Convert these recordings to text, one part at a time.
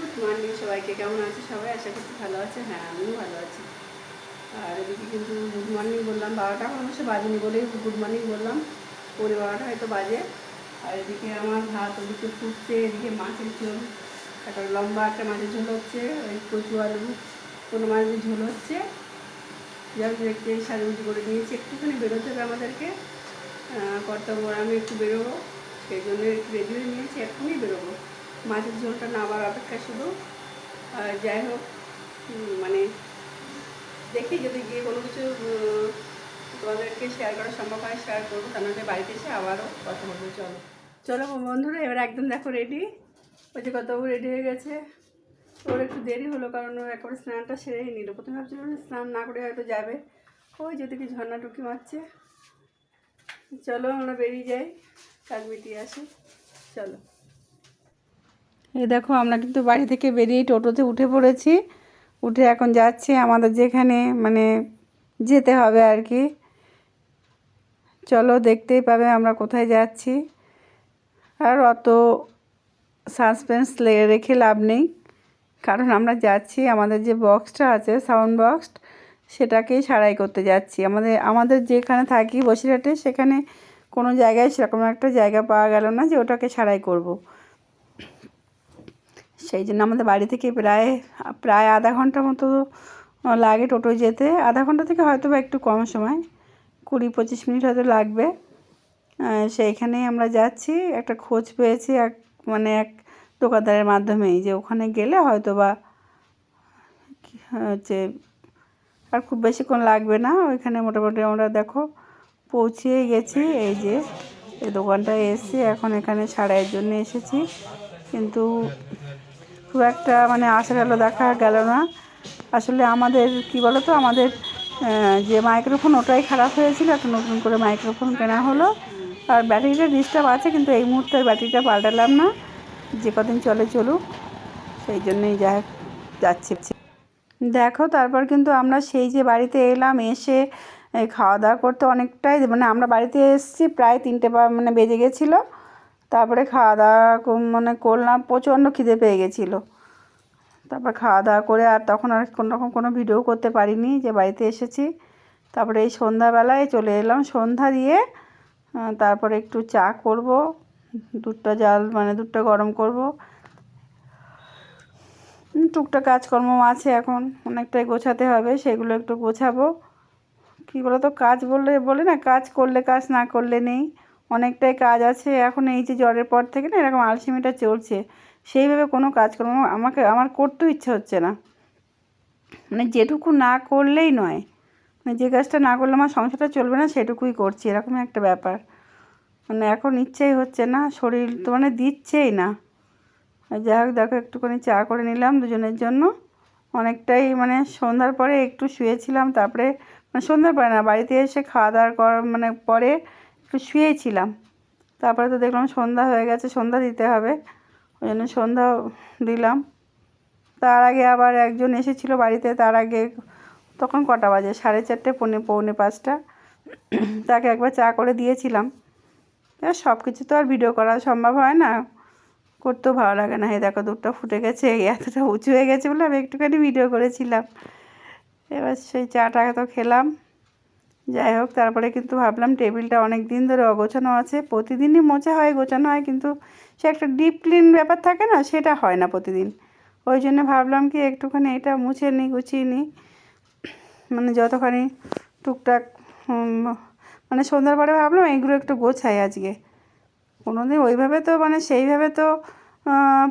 Good morning সবাইকে, কেমন আছে সবাই? আশা করছি ভালো আছে। হ্যাঁ আমিও ভালো আছি। আর এদিকে কিন্তু গুড মর্নিং বললাম, বারোটা অবশ্য বাজেনি বলেই গুড মর্নিং বললাম। পরে বারোটা হয়তো বাজে। আর এদিকে আমার ভাত ওদিকে ফুটছে, এদিকে মাছের ঝোল। একটা লম্বা একটা মাছের ঝোল হচ্ছে, ওই কচু আলু, কোনো মাছের ঝোল হচ্ছে। হোক, দেখতে সাজুগুজি করে নিয়েছি। একটুখানি বেরোতে হবে আমাদেরকে। কর্তব্য আমি একটু বেরোবো। সেই জন্য একটু রেডি হয়ে নিয়েছি এখনই বেরোবো। মাছের ঝোলটা নামার অপেক্ষা শুধু যাই হোক মানে দেখি যদি গিয়ে কোনো কিছু তোমাদেরকে শেয়ার করা সম্ভব হয় শেয়ার করব, তা নাহলে বাড়িতে এসে আবারও কথা বলব, চলো। চলো বন্ধুরা, এবার একদম দেখো রেডি ওই যে কত রেডি হয়ে গেছে। ওর একটু দেরি হলো, কারণ ও একেবারে স্নানটা সেরেই নিল। প্রথমে ভাবছিল স্নান না করে হয়তো যাবে। ওই যদি কি ঝর্ণা টুকি মারছে। চলো আমরা বেরিয়ে যাই কাজ মিটিয়ে আসি চলো। এই দেখো, আমরা কিন্তু বাড়ি থেকে বেরিয়ে টোটোতে উঠে পড়েছি। উঠে এখন যাচ্ছি আমাদের যেখানে মানে যেতে হবে আর কি। চলো, দেখতেই পাবে আমরা কোথায় যাচ্ছি। আর অত সাসপেন্স রেখে লাভ নেই। কারণ আমরা যাচ্ছি, আমাদের যে বক্সটা আছে সাউন্ড বক্স সেটাকেই সারাই করতে যাচ্ছি। আমাদের আমাদের যেখানে থাকি বসিরহাটে, সেখানে কোনো জায়গায় সেরকম একটা জায়গা পাওয়া গেল না যে ওটাকে সারাই করব। সেই জন্য আমাদের বাড়ি থেকে প্রায় প্রায় আধা ঘণ্টা মতো লাগে টোটোয় যেতে। আধা ঘণ্টা থেকে হয়তো বা একটু কম সময়, কুড়ি পঁচিশ মিনিট হয়তো লাগবে। সেইখানেই আমরা যাচ্ছি। একটা খোঁজ পেয়েছি এক মানে এক দোকানদারের মাধ্যমেই যে ওখানে গেলে হয়তো বা হচ্ছে, আর খুব বেশিক্ষণ লাগবে না। ওইখানে মোটামুটি আমরা দেখো পৌঁছে গেছি। এই যে, এই দোকানটায় এসেছি। এখন এখানে সারাইয়ের জন্য এসেছি। কিন্তু খুব একটা মানে আশা গেল, দেখা গেল না। আসলে আমাদের, কি বলো তো আমাদের যে মাইক্রোফোন ওটাই খারাপ হয়েছিল, একটা নতুন করে মাইক্রোফোন কেনা হলো। আর ব্যাটারিটা ডিস্টার্ব আছে, কিন্তু এই মুহূর্তে ব্যাটারিটা পাল্টালাম না। যে কদিন চলে চলুক, সেই জন্যই যা যাচ্ছি। দেখো, তারপর কিন্তু আমরা সেই যে বাড়িতে এলাম, এসে খাওয়া দাওয়া করতে অনেকটাই মানে আমরা বাড়িতে এসেছি, প্রায় তিনটে মানে বেজে গেছিল। তারপরে খাওয়া দাওয়া মানে করলাম প্রচণ্ড খিদে পেয়ে গেছিল। তারপর খাওয়া দাওয়া করে আর তখন আর কোনো রকম কোনো ভিডিও করতে পারিনি যে বাড়িতে এসেছি। তারপরে এই সন্ধ্যাবেলায় চলে এলাম সন্ধ্যা দিয়ে তারপরে একটু চা করব দুধটা জাল মানে দুধটা গরম করব। উম, টুকটাক কাজকর্ম আছে এখন অনেকটাই গোছাতে হবে সেগুলো একটু গোছাবো। কী বলো তো কাজ বললে বলে না কাজ করলে কাজ না করলে নেই। অনেকটাই কাজ আছে। এখন এই যে জ্বরের পর থেকে না এরকম আলসেমিটা চলছে। সেইভাবে কোনো কাজকর্ম আমাকে, আমার করতেও ইচ্ছে হচ্ছে না। মানে যেটুকু না করলেই নয়। মানে যে কাজটা না করলে আমার সংসারটা চলবে না, সেটুকুই করছি। এরকম একটা ব্যাপার। মানে এখন ইচ্ছেই হচ্ছে না, শরীর তো মানে দিচ্ছেই না। যাই হোক, দেখো একটুখানি চা করে নিলাম দুজনের জন্য। অনেকটাই মানে সন্ধ্যার পরে একটু শুয়েছিলাম, তারপরে মানে সন্ধ্যার পরে না, বাড়িতে এসে খাওয়া দাওয়ার কর মানে পরে একটু শুয়েছিলাম। তারপরে তো দেখলাম সন্ধ্যা হয়ে গেছে, সন্ধ্যা দিতে হবে। ওই জন্য সন্ধ্যা দিলাম। তার আগে আবার একজন এসেছিল বাড়িতে, তার আগে তখন কটা বাজে? সাড়ে চারটে, পৌনে পৌনে পাঁচটা। তাকে একবার চা করে দিয়েছিলাম। সব কিছু তো আর ভিডিও করা সম্ভব হয় না। করতেও ভালো লাগে না। এই দেখো দুধটা ফুটে গেছে এতটা উঁচু হয়ে গেছে বলে আমি একটুখানি ভিডিও করেছিলাম। এবার সেই চাটা তো খেলাম। যাই হোক, তারপরে কিন্তু ভাবলাম টেবিলটা অনেক দিন ধরে অগোছানো আছে, প্রতিদিনই মোছা হয়, গোছানো হয়, কিন্তু সে একটা ডিপ ক্লিন ব্যাপার থাকে না, সেটা হয় না প্রতিদিন। ওই জন্য ভাবলাম কি একটুখানি এটা মুছে নিই গুছিয়ে নিই মানে যতখানি টুকটাক মানে সন্ধ্যার পরে ভাবলাম এইগুলো একটু গোছাই আজকে। কোনো দিন ওইভাবে তো মানে সেইভাবে তো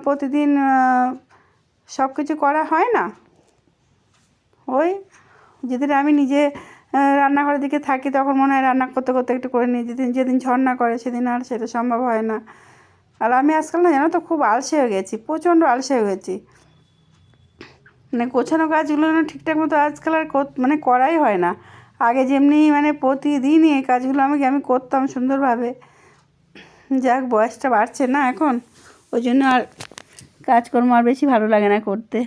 প্রতিদিন সব কিছু করা হয় না। ওই, যেদিন আমি নিজে রান্নাঘরের দিকে থাকি, তখন মনে হয় রান্না করতে করতে একটু করে নিই যেদিন যেদিন ঝর্ণা করে সেদিন আর সেটা সম্ভব হয় না। আর আমি আজকাল না জানো তো খুব আলসে হয়ে গেছি, প্রচণ্ড আলসে হয়ে গেছি। মানে গোছানো কাজগুলো না ঠিকঠাক মতো আজকাল আর মানে করাই হয় না। আগে যেমনি মানে প্রতিদিনই এই কাজগুলো আমাকে, আমি করতাম সুন্দরভাবে। যাক, বয়সটা বাড়ছে না এখন, ওই জন্য আর কাজকর্ম আর বেশি ভালো লাগে না করতে।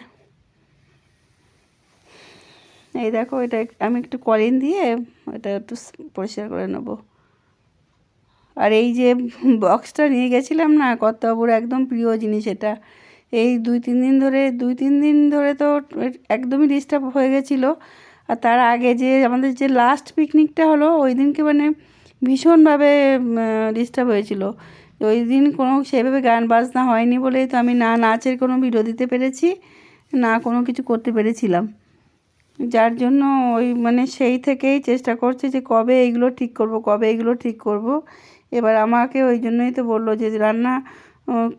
এই দেখো, এটা আমি একটু কলিন দিয়ে এটা একটু পরিষ্কার করে নেব। আর এই যে বক্সটা নিয়ে গেছিলাম না, কর্তাবাবুর একদম প্রিয় জিনিস এটা। এই দুই, তিন দিন ধরে, দুই, তিন দিন ধরে তো একদমই ডিস্টার্ব হয়ে গেছিল। আর তার আগে যে আমাদের যে লাস্ট পিকনিকটা হলো, ওই দিনকে মানে ভীষণভাবে ডিস্টার্ব হয়েছিল। ওই দিন কোনো সেভাবে গান বাজনা হয়নি বলেই তো আমি না নাচের কোনো ভিডিও দিতে পেরেছি, না কোনো কিছু করতে পেরেছিলাম। যার জন্য ওই মানে সেই থেকেই চেষ্টা করছে যে কবে এইগুলো ঠিক করব, কবে এইগুলো ঠিক করব। এবার আমাকে ওই জন্যই তো বলল যে রান্না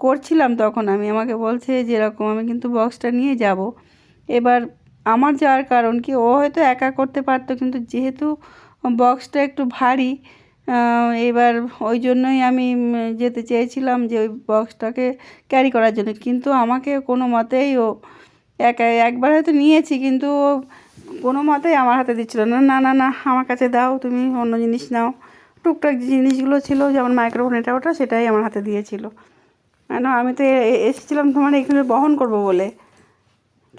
করছিলাম তখন। আমি আমাকে বলছে যে এরকম, আমি কিন্তু বক্সটা নিয়ে যাব। এবার আমার যাওয়ার কারণ কি, ও হয়তো একা করতে পারতো, কিন্তু যেহেতু বক্সটা একটু ভারী এবার ওই জন্যই আমি যেতে চেয়েছিলাম যে ওই বক্সটাকে ক্যারি করার জন্য। কিন্তু আমাকে কোনো মতেই ও একা, একবার হয়তো নিয়েছি, কিন্তু কোনো মতেই আমার হাতে দিচ্ছিল না। না না না, আমার কাছে দাও, তুমি অন্য জিনিস নাও। টুকটাক জিনিসগুলো ছিল, যেমন মাইক্রোফোন এটা ওটা, সেটাই আমার হাতে দিয়েছিল। কেন, আমি তো এসেছিলাম তোমার এখানে বহন করব বলে।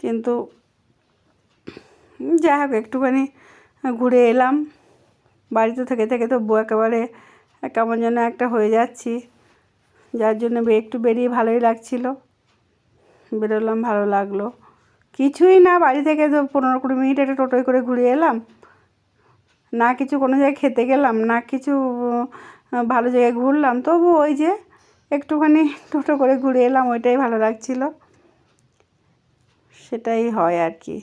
কিন্তু যাই হোক, একটুখানি ঘুরে এলাম। বাড়িতে থেকে থেকে তো একেবারে কেমন যেন একটা হয়ে যাচ্ছি। যার জন্য একটু বেরিয়ে ভালোই লাগছিল। বেরোলাম, ভালো লাগল। কিছুই না, বাড়ি থেকে তো পনেরো কুড়ি মিনিট একটা টোটোয় করে ঘুরে এলাম। না কিছু কোনো জায়গায় খেতে গেলাম, না কিছু ভালো জায়গায় ঘুরলাম। তবু ওই যে একটুখানি টোটো করে ঘুরে এলাম, ওইটাই ভালো লাগছিল। সেটাই হয় আর কি।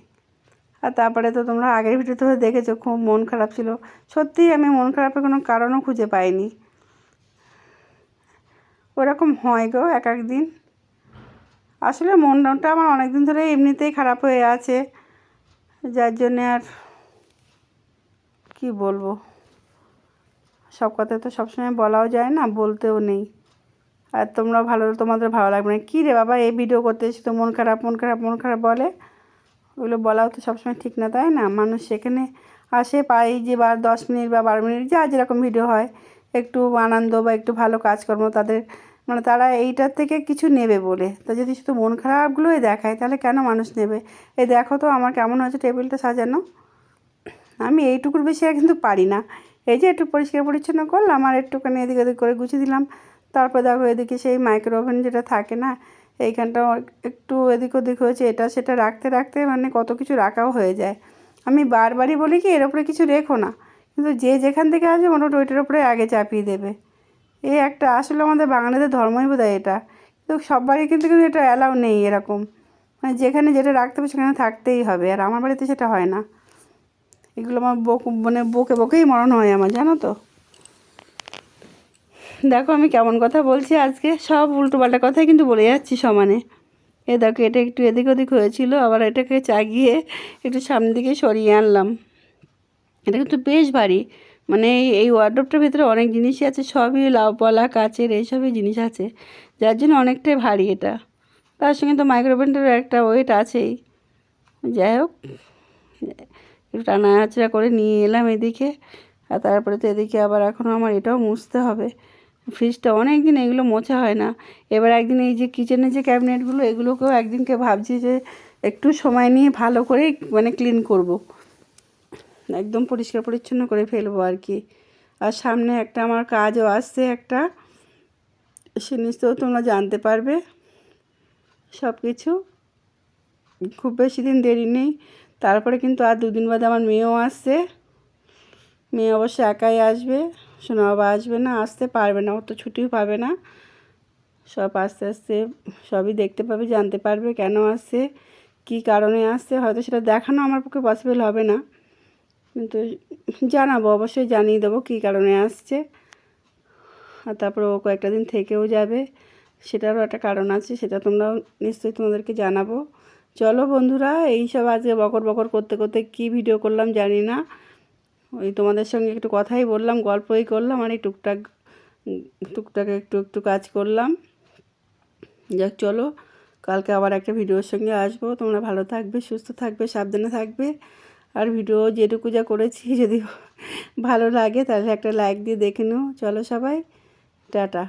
আর তারপরে তো তোমরা আগের ভিডিওতে দেখেছ, খুব মন খারাপ ছিল। সত্যিই আমি মন খারাপের কোনো কারণও খুঁজে পাইনি। ওরকম হয় গো এক এক দিন আসলে মনটা আমার অনেক দিন ধরে এমনিতেই খারাপ হয়ে আছে। যার জন্যে আর কি বলব? সব কথা তো সবসময় বলাও যায় না, বলতেও নেই। আর তোমরা ভালো, তোমাদের ভালো লাগবে না। কী রে বাবা, এই ভিডিও করতে এসে তো মন খারাপ মন খারাপ মন খারাপ বলে? ওগুলো বলাও তো সবসময় ঠিক না, তাই না? মানুষ সেখানে আসে পাই যে বা দশ মিনিট বা বারো মিনিট, যা যেরকম ভিডিও হয়। একটু আনন্দ বা একটু ভালো কাজকর্ম তাদের মানে তারা এইটার থেকে কিছু নেবে বলে। তো যদি শুধু মন খারাপগুলোই দেখায়, তাহলে কেন মানুষ নেবে? এই দেখো তো আমার কেমন হয়েছে টেবিলটা সাজানো। আমি এইটুকুর বেশি আর কিন্তু পারি না। এই যে একটু পরিষ্কার পরিচ্ছন্ন করলাম, আর একটুখানি এদিক ওদিক করে গুছিয়ে দিলাম। তারপর দেখো এদিকে সেই মাইক্রো ওভেন যেটা থাকে না, এইখানটাও একটু এদিক ওদিক হয়েছে, এটা সেটা রাখতে রাখতে মানে কত কিছু রাখাও হয়ে যায়। আমি বারবারই বলি কি, এর ওপরে কিছু রেখো না। কিন্তু যে যেখান থেকে আসবে মোটামুটি ওইটার উপরে আগে চাপিয়ে দেবে। এই একটা, আসলে আমাদের বাঙালিদের ধর্মই বোধ এটা। কিন্তু সব বাড়ি কিন্তু কিন্তু এটা অ্যালাউ নেই এরকম। মানে যেখানে যেটা রাখতে হবে, সেখানে থাকতেই হবে। আর আমার বাড়িতে সেটা হয় না। এগুলো আমার বক মানে বকে বকেই মরণ হয় আমার, জানো তো? দেখো আমি কেমন কথা বলছি আজকে। সব উল্টোপাল্টা কথাই কিন্তু বলে যাচ্ছি সমানে। এ দেখো, এটা একটু এদিক ওদিক হয়েছিল, আবার এটাকে চাগিয়ে একটু সামনের দিকে সরিয়ে আনলাম। এটা কিন্তু বেশ ভারী। মানে এই- ওয়ার্ড্রপটার ভিতরে অনেক জিনিসই আছে, সবই লাউপালা কাচের এইসবই জিনিস আছে, যার জন্য অনেকটাই ভারী এটা। তার সঙ্গে তো মাইক্রোওভেনটারও একটা ওয়েট আছেই। যাই হোক, একটু টানাচড়া করে নিয়ে এলাম এদিকে, আর তারপরে তো এদিকে আবার এখনও আমার এটাও মুছতে হবে। ফ্রিজটা অনেক দিন এগুলো মোছা হয় না। এবার একদিন এই যে কিচেনের যে ক্যাবিনেটগুলো এগুলোকেও একদিনকে ভাবছি যে একটু সময় নিয়ে ভালো করে মানে ক্লিন করব। একদম পরিষ্কার পরিচ্ছন্ন করে ফেলব আর কি। আর সামনে একটা আমার কাজও আসছে একটা। সে নিশ্চয়ও তোমরা জানতে পারবে। সব কিছু খুব বেশি দিন দেরি নেই। তারপরে কিন্তু আর দুদিন বাদে আমার মেয়েও আসছে। মেয়ে অবশ্য একাই আসবে, সোনা বাবা আসবে না, আসতে পারবে না, ও তো ছুটিও পাবে না। সব আস্তে আস্তে সবই দেখতে পাবে, জানতে পারবে কেন আসছে, কী কারণে আসছে, হয়তো সেটা দেখানো আমার পক্ষে পসিবল হবে না। কিন্তু জানাব, অবশ্যই জানিয়ে দেবো কী কারণে আসছে। আর তারপরে ও কয়েকটা দিন থেকেও যাবে, সেটারও একটা কারণ আছে, সেটা তোমরাও নিশ্চয়ই তোমাদেরকে জানাব। চলো বন্ধুরা, এই সব আজকে বকর বকর করতে করতে কী ভিডিও করলাম জানি না। ওই তোমাদের সঙ্গে একটু কথাই বললাম, গল্পই করলাম আর এই টুকটাক টুকটাক একটু একটু কাজ করলাম। যাক, চলো, কালকে আবার একটা ভিডিওর সঙ্গে আসব। তোমরা ভালো থাকবে, সুস্থ থাকবে, সাবধানে থাকবে। আর ভিডিও যেটুকু যা করেছি, যদি ভালো লাগে তাহলে একটা লাইক দিয়ে দেখে নিও। চলো সবাই, টাটা।